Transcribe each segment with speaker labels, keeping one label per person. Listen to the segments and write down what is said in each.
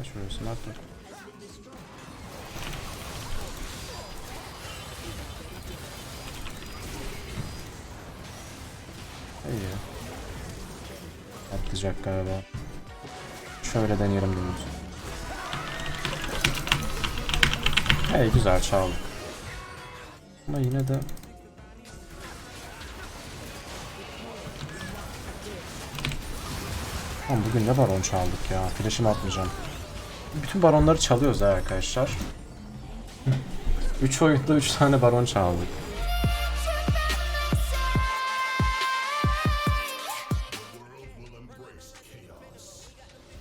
Speaker 1: Kaç vuruyorsun Arthur? İyi. Atlayacak galiba. Şöyle deneyelim dümdüz. Hey güzel çaldık. Ama yine de Oğlum bugün ne baron çaldık ya. Flash'ımı atmayacağım. Bütün baronları çalıyoruz ha arkadaşlar. 3 oyunda 3 tane baron çaldık.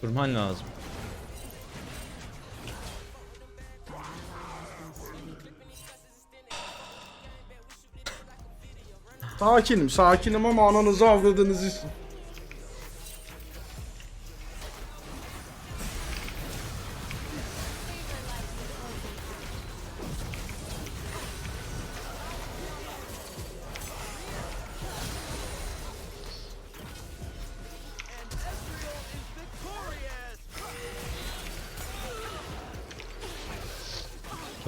Speaker 2: Durman lazım.
Speaker 3: Sakinim, sakinim ama ananızı avradınızı...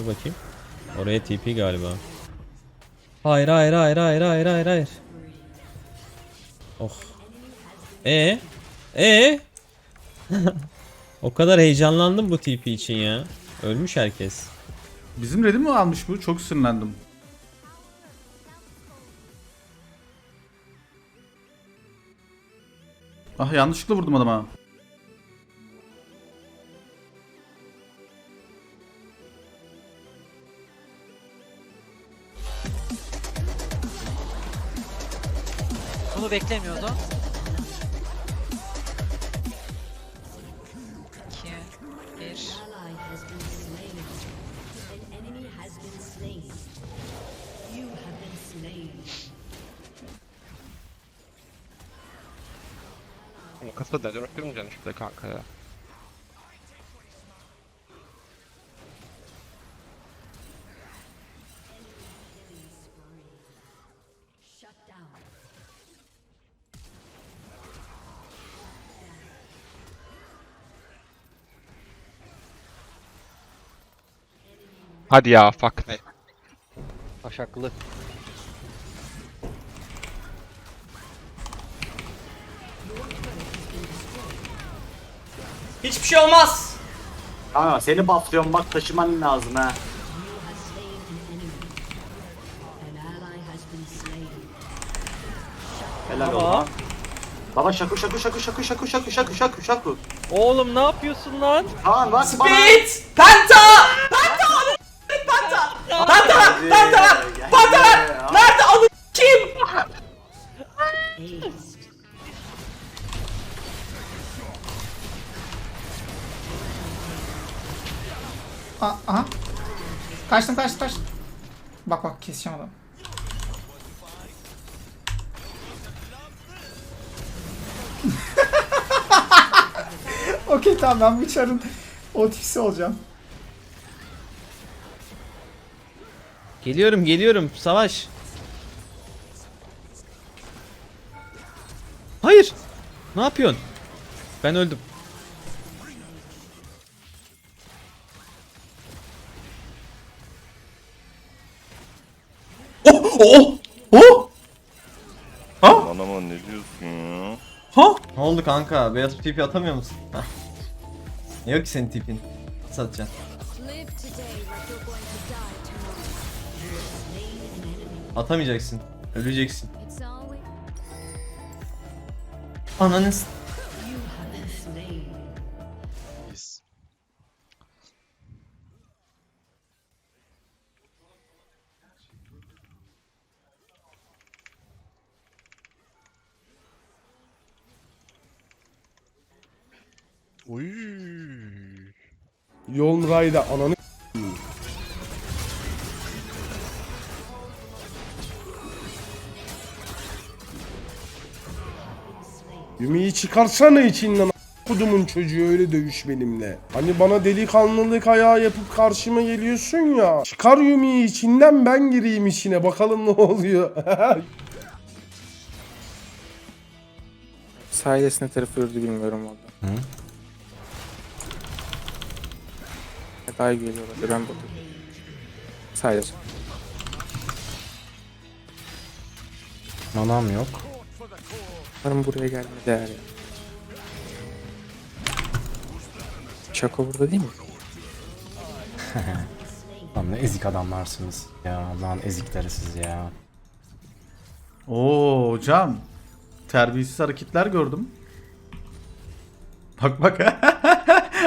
Speaker 2: Dur bakayım. Oraya TP galiba. Hayır hayır hayır hayır hayır hayır hayır. Oh. E e O kadar heyecanlandım bu TP için ya. Ölmüş herkes.
Speaker 3: Bizim redim mi almış bu? Çok sinirlendim. Ah yanlışlıkla vurdum adama.
Speaker 4: beklemiyordu. İki, bir.
Speaker 5: Kasa da dört kanka ya. Hadi ya fuck ne.
Speaker 6: Taşaklı.
Speaker 7: Hiçbir şey olmaz.
Speaker 8: Kanka seni bufflıyorum bak taşıman lazım ha. Helal olsun. Baba şaku şaku şaku şaku şaku şaku şaku şaku şaku.
Speaker 6: Oğlum ne yapıyorsun lan?
Speaker 8: Kaan bak bana.
Speaker 7: Speed! Penta! Penta! Penta! Penta! Penta! Nerede anı kim?
Speaker 9: Aa, aha. Kaçtım kaçtım kaçtım. Bak bak keseceğim adamı. Okey tamam ben bu çarın otisi olacağım.
Speaker 2: Geliyorum geliyorum savaş. Hayır. Ne yapıyorsun? Ben öldüm.
Speaker 3: Oh! Oh! Oh!
Speaker 10: Anama ne diyorsun ya?
Speaker 3: Ha?
Speaker 2: Ne oldu kanka? Beyaz TP atamıyor musun? Yok ki senin tipin. Satacaksın. Atamayacaksın. Öleceksin. Ananı s-
Speaker 11: Yes. Oy.
Speaker 3: Yolun rayda ananı Yumi'yi çıkarsana içinden kudumun çocuğu öyle dövüş benimle. Hani bana delikanlılık ayağı yapıp karşıma geliyorsun ya. Çıkar Yumi'yi içinden ben gireyim içine bakalım ne oluyor.
Speaker 6: Sayesinde tarafı öldü bilmiyorum valla.
Speaker 12: Daha iyi geliyor. Ben botu. Sadece.
Speaker 1: Manam yok.
Speaker 12: Umarım buraya gelme değer ya. Şako burada değil mi?
Speaker 1: Lan ne ezik adamlarsınız. Ya lan ezikleri siz ya.
Speaker 10: Oo hocam. Terbiyesiz hareketler gördüm. Bak bak.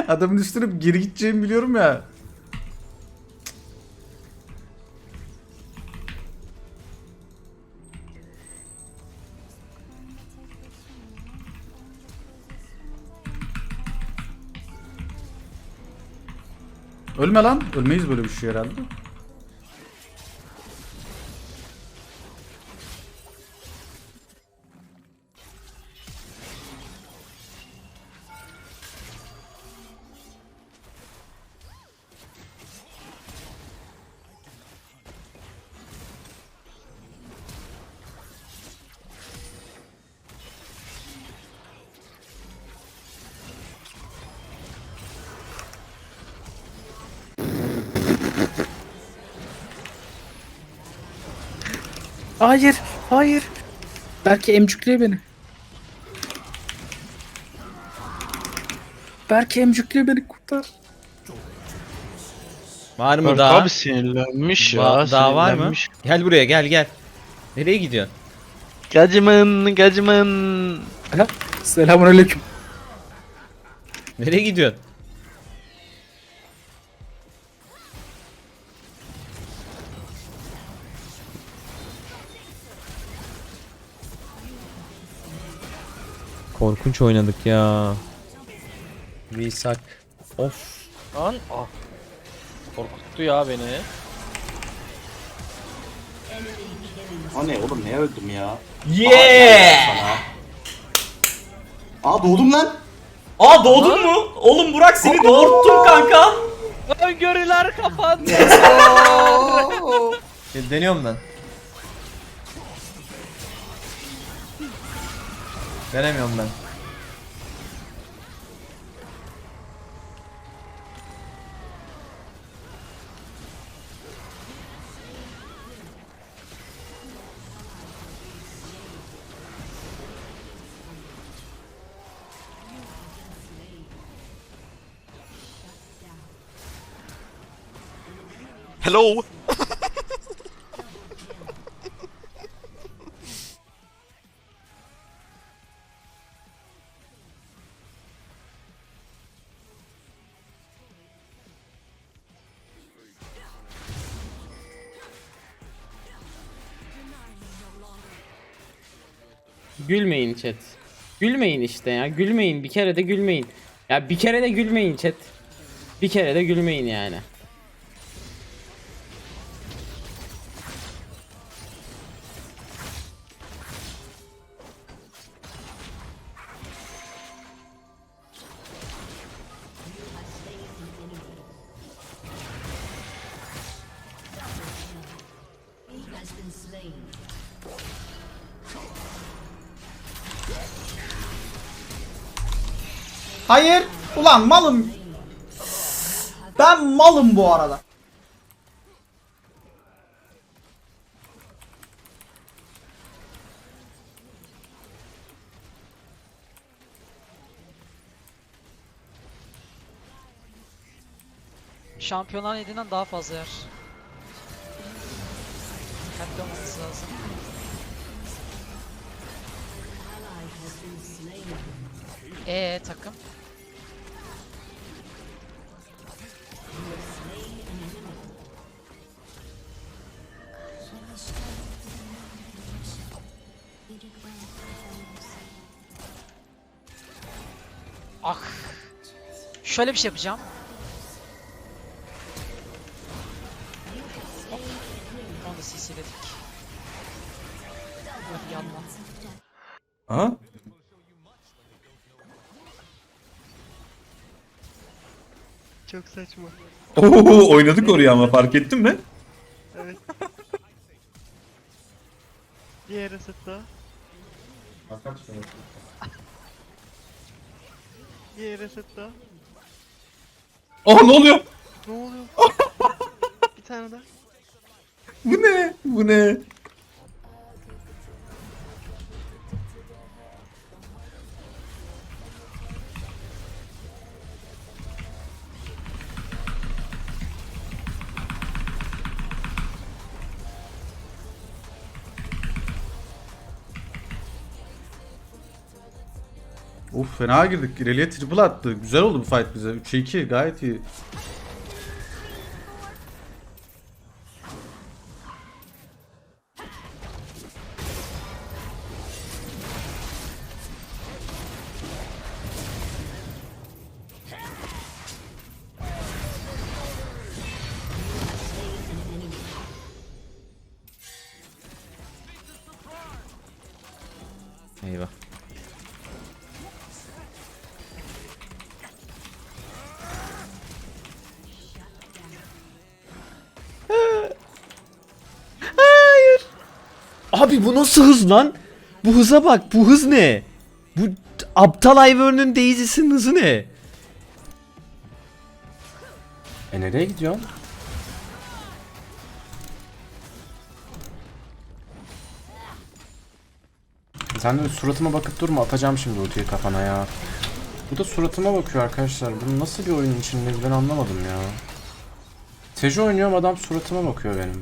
Speaker 10: Adamın üstüne geri gideceğimi biliyorum ya. Ölme lan. Ölmeyiz böyle bir şey herhalde.
Speaker 12: Hayır, hayır. Belki emcükle beni. Belki emcükle beni kurtar.
Speaker 2: Var mı daha?
Speaker 5: Abi sinirlenmiş ya.
Speaker 2: Va- daha var mı?
Speaker 5: sinirlenmiş.
Speaker 2: Gel buraya gel gel. Nereye gidiyorsun?
Speaker 5: Gacımın, gacımın.
Speaker 12: Selamun aleyküm.
Speaker 2: Nereye gidiyorsun? Korkunç oynadık ya. Risak. Of.
Speaker 12: Lan ah. Korkuttu ya beni.
Speaker 8: O ne oğlum neye öldüm ya?
Speaker 10: Yeah!
Speaker 8: Aa doğdum lan.
Speaker 10: Aa doğdun mu? Oğlum Burak seni doğurttum kanka.
Speaker 12: Öngörüler kapandı.
Speaker 10: Deniyorum ben. Denemiyorum ben.
Speaker 13: Hello.
Speaker 12: Gülmeyin chat. Gülmeyin işte ya. Gülmeyin. Bir kere de gülmeyin. Ya bir kere de gülmeyin chat. Bir kere de gülmeyin yani.
Speaker 9: Hayır. Ulan malım. Ben malım bu arada.
Speaker 4: Şampiyonlar Ligi'nden daha fazla yer. Dikkatli olmanız lazım. Ee takım. Şöyle bir şey yapacağım. Hop. Onu da CC'ledik. Hadi yanma.
Speaker 10: Ha?
Speaker 13: Çok saçma.
Speaker 5: Oo, oynadık oraya ama fark ettin mi?
Speaker 13: Diğer ısıtta. Diğer ısıtta.
Speaker 5: Aa ne oluyor?
Speaker 13: Ne oluyor? Bir tane daha.
Speaker 10: Bu ne? Bu ne? Of fena girdik. İleriye triple attı. Güzel oldu bu fight bize. 3'e 2 gayet iyi.
Speaker 14: Eyvah.
Speaker 2: Abi bu nasıl hız lan? Bu hıza bak. Bu hız ne? Bu aptal Ivern'ın Daisy'sinin hızı ne?
Speaker 1: E nereye gidiyorsun? Sen de suratıma bakıp durma atacağım şimdi ultiyi kafana ya. Bu da suratıma bakıyor arkadaşlar. Bu nasıl bir oyunun içinde ben anlamadım ya. Tejo oynuyorum adam suratıma bakıyor benim.